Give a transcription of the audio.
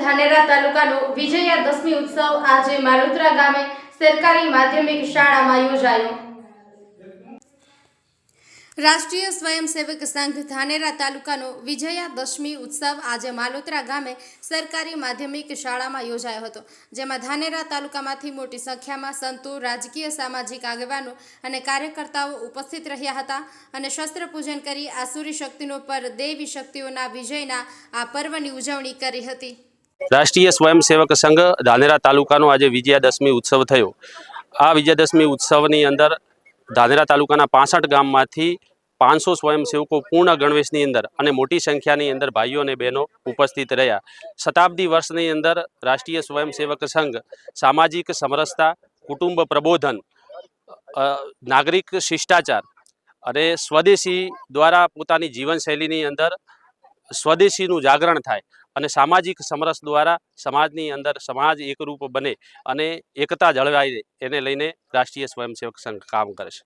ધાનેરા તાલુકાનો વિજયાદશમી ઉત્સવ આજે માલોત્રા ગામે સરકારી માધ્યમિક શાળામાં યોજાયો. રાષ્ટ્રીય સ્વયંસેવક સંઘ ધાનેરા તાલુકાનો વિજયાદશમી ઉત્સવ આજે માલોત્રા ગામે સરકારી માધ્યમિક શાળામાં યોજાયો હતો, જેમાં ધાનેરા તાલુકામાંથી મોટી સંખ્યામાં સંતો, રાજકીય સામાજિક આગેવાનો અને કાર્યકર્તાઓ ઉપસ્થિત રહ્યા હતા અને શસ્ત્ર પૂજન કરી આસુરી શક્તિનો પર દેવી શક્તિઓના વિજયના આ પર્વની ઉજવણી કરી હતી. રાષ્ટ્રીય સ્વયંસેવક સંઘ ધાનેરા તાલુકાનો આજે વિજયાદશમી ઉત્સવ થયો. આ વિજયાદશમી ઉત્સવની અંદર ધાનેરા તાલુકાના પાસઠ ગામમાંથી પાંચસો સ્વયંસેવકો પૂર્ણ ગણવેશની અંદર અને મોટી સંખ્યાની અંદર ભાઈઓ અને બહેનો ઉપસ્થિત રહ્યા. શતાબ્દી વર્ષની અંદર રાષ્ટ્રીય સ્વયંસેવક સંઘ સામાજિક સમરસતા, કુટુંબ પ્રબોધન નાગરિક શિષ્ટાચાર અને સ્વદેશી દ્વારા પોતાની જીવનશૈલીની અંદર સ્વદેશીનું જાગરણ થાય. અને સામાજિક સમરસ દ્વારા સમાજની અંદર સમાજ એકરૂપ બને અને એકતા જળવાઈ એને લઈને રાષ્ટ્રીય સ્વયંસેવક સંઘ કામ કરે છે.